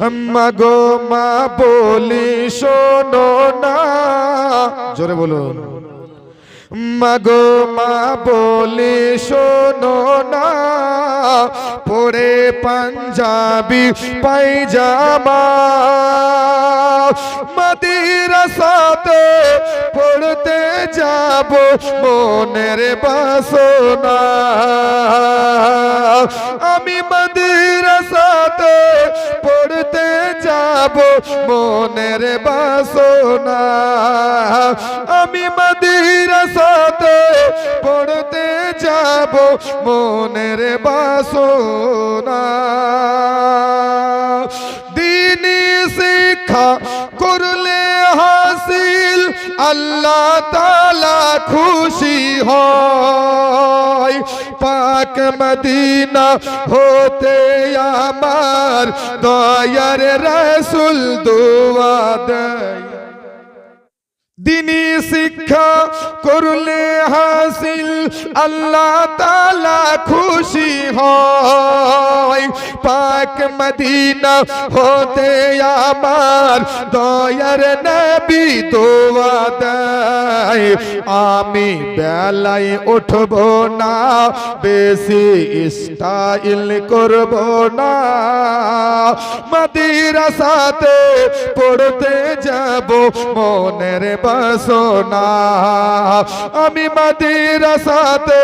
মাগো মা, বলি শোনো না। জোরে বলুন। মাগো মা, বলি শোনো না। পরে পাঞ্জাবি পাইজামা। মাদিরাসাতে পড়তে যাব মনের বাসনা। যাব মনের বাসনা। আমি মাদিরাসাতে পড়তে যাব মনের বাসনা। দিনী শিক্ষা করলে হাসিল, আল্লাহ তালা খুশি হয়। পাক মদিনা হতে আমার দয়ার রসুল দুয়া দেয়। দিনী শিক্ষা করলে হাসিল, আল্লাহ তালা খুশি হয়। পাক মদিনা হতে আমার দয়ার নবী দোয়া আমি বেলায় উঠব না, বেশি স্টাইল করব না। মদিরা সাথে পড়তে যাব, মনের বাসনা আমি মাদিরা সাথে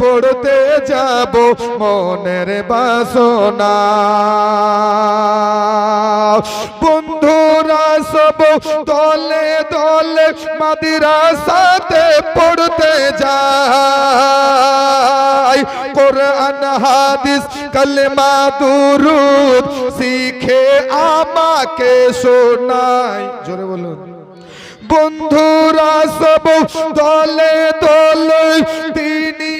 পড়তে যাব মনের বাসনা। বন্ধুরা সব দলে দলে মাদিরা সাথে পড়তে যায়। কোরআন, হাদিস, কলমা, দুরুদ শিখে আমাকে শোনায়। জোরে বলুন। বন্ধুরা সব দলে দলে তিনি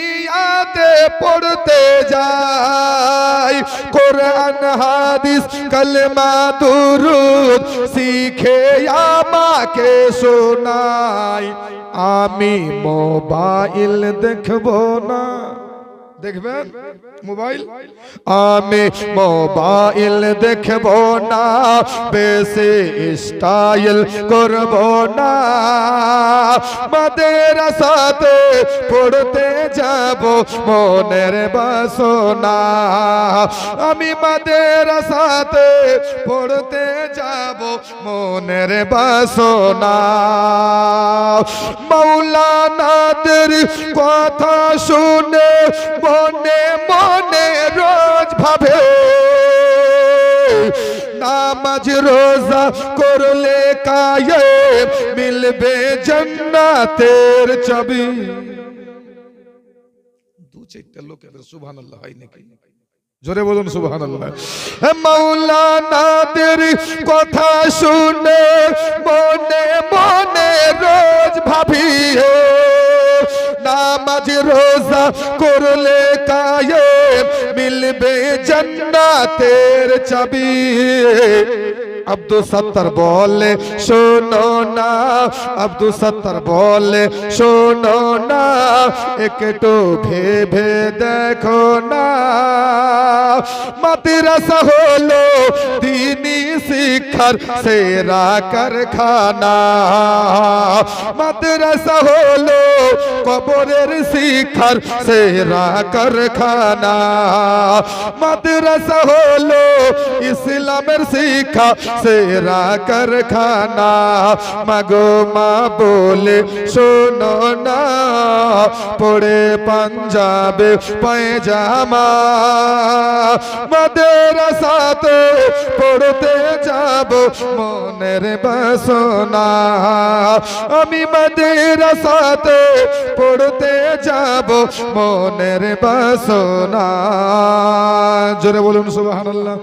আতে পড়তে যায়। কোরআন, হাদিস, কলমা, দুরুদ শিখে আমাকে শোনায়। আমি মোবাইল দেখব না। দেখবেন মোবাইল? আমি মোবাইল দেখব না, বেশি স্টাইল করব না। মাদের সাথে পড়তে যাব মনের বাসনা। আমি মাদের সাথে পড়তে যাব মনের বাসনা। মৌলানাদের কথা শুনে মনে মনে রোজ ভাবে, নামাজ রোজা করলে কায়ে মিলবে জন্নাতের ছবি। জোরে বলুন সুবহান মৌলানাদের কথা শুনে মনে মনে রোজ ভাবি হে নামাজ রোজা করলে কায়ে মিলবে জন্নাতের চাবি। আব্দুল সত্তর বলে, শোনো না। আব্দুল সত্তর বলে, শোনো না। একটু ভেবে মাদ্রাসা হলো তিনি শিক্ষার সেরা কারখানা। মাদ্রাসা হলো কবরের শিক্ষার সেরা কারখানা। মাদ্রাসা হলো ইসলামের শিক্ষা সেরা কারখানা। মাগো মা বলে, শোনো না, পড়ে পাঞ্জাবে পায়জামা। মাদ্রাসাতে পড়তে যাব মনের বাসনা। আমি সাথে পড়তে যাব মনের বাসনা। জোরে বলুন সুবহানাল্লাহ।